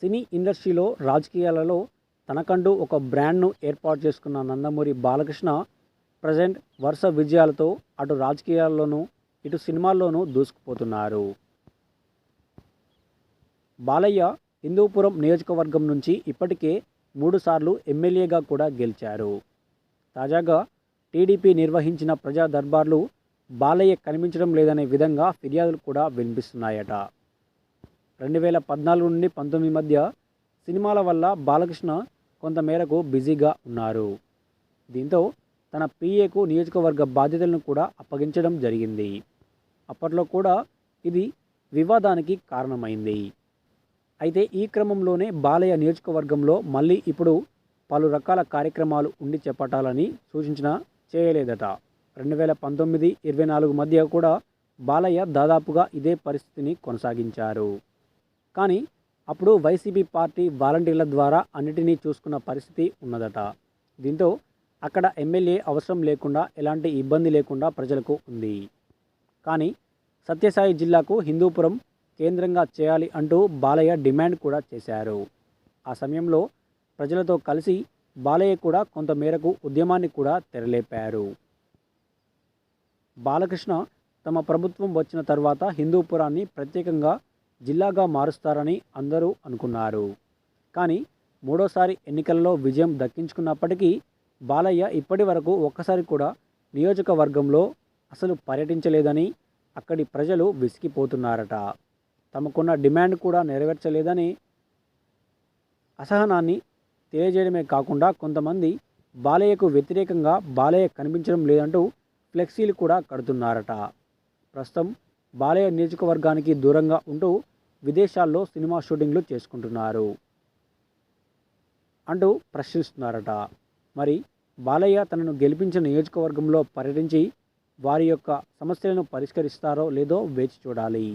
సినీ ఇండస్ట్రీలో రాజకీయాలలో తనకంటూ ఒక బ్రాండ్ను ఏర్పాటు చేసుకున్న నందమూరి బాలకృష్ణ ప్రజెంట్ వరుస విజయాలతో అటు రాజకీయాల్లోనూ ఇటు సినిమాల్లోనూ దూసుకుపోతున్నారు. బాలయ్య హిందూపురం నియోజకవర్గం నుంచి ఇప్పటికే మూడుసార్లు ఎమ్మెల్యేగా కూడా గెలిచారు. తాజాగా టీడీపీ నిర్వహించిన ప్రజా దర్బార్లు బాలయ్య కనిపించడం లేదనే విధంగా ఫిర్యాదులు కూడా వినిపిస్తున్నాయట. రెండు వేల పద్నాలుగు నుండి పంతొమ్మిది మధ్య సినిమాల వల్ల బాలకృష్ణ కొంతమేరకు బిజీగా ఉన్నారు. దీంతో తన పిఏకు నియోజకవర్గ బాధ్యతలను కూడా అప్పగించడం జరిగింది. అప్పట్లో కూడా ఇది వివాదానికి కారణమైంది. అయితే ఈ క్రమంలోనే బాలయ్య నియోజకవర్గంలో మళ్ళీ ఇప్పుడు పలు రకాల కార్యక్రమాలు ఉండి చేపట్టాలని సూచించిన చేయలేదట. రెండు వేల పంతొమ్మిది ఇరవై నాలుగు మధ్య కూడా బాలయ్య దాదాపుగా ఇదే పరిస్థితిని కొనసాగించారు. కానీ అప్పుడు వైసీపీ పార్టీ వాలంటీర్ల ద్వారా అన్నిటినీ చూసుకున్న పరిస్థితి ఉన్నదట. దీంతో అక్కడ ఎమ్మెల్యే అవసరం లేకుండా ఎలాంటి ఇబ్బంది లేకుండా ప్రజలకు ఉంది. కానీ సత్యసాయి జిల్లాకు హిందూపురం కేంద్రంగా చేయాలి అంటూ బాలయ్య డిమాండ్ కూడా చేశారు. ఆ సమయంలో ప్రజలతో కలిసి బాలయ్య కూడా కొంతమేరకు ఉద్యమాన్ని కూడా తెరలేపారు. బాలకృష్ణ తమ ప్రభుత్వం వచ్చిన తర్వాత హిందూపురాన్ని ప్రత్యేకంగా జిల్లాగా మారుస్తారని అందరూ అనుకున్నారు. కానీ మూడోసారి ఎన్నికల్లో విజయం దక్కించుకున్నప్పటికీ బాలయ్య ఇప్పటి వరకు ఒక్కసారి కూడా నియోజకవర్గంలో అసలు పర్యటించలేదని అక్కడి ప్రజలు విసిగిపోతున్నారట. తమకున్న డిమాండ్ కూడా నెరవేర్చలేదని అసహనాన్ని తెలియజేయడమే కాకుండా కొంతమంది బాలయ్యకు వ్యతిరేకంగా బాలయ్య కనిపించడం లేదంటూ ఫ్లెక్సీలు కూడా కడుతున్నారట. ప్రస్తుతం బాలయ్య నియోజకవర్గానికి దూరంగా ఉంటూ విదేశాల్లో సినిమా షూటింగ్లు చేసుకుంటున్నారు. అంటూ ప్రశ్నిస్తున్నారట. మరి బాలయ్య తనను గెలిపించిన నియోజకవర్గంలో పర్యటించి వారి యొక్క సమస్యలను పరిష్కరిస్తారో లేదో వేచి చూడాలి.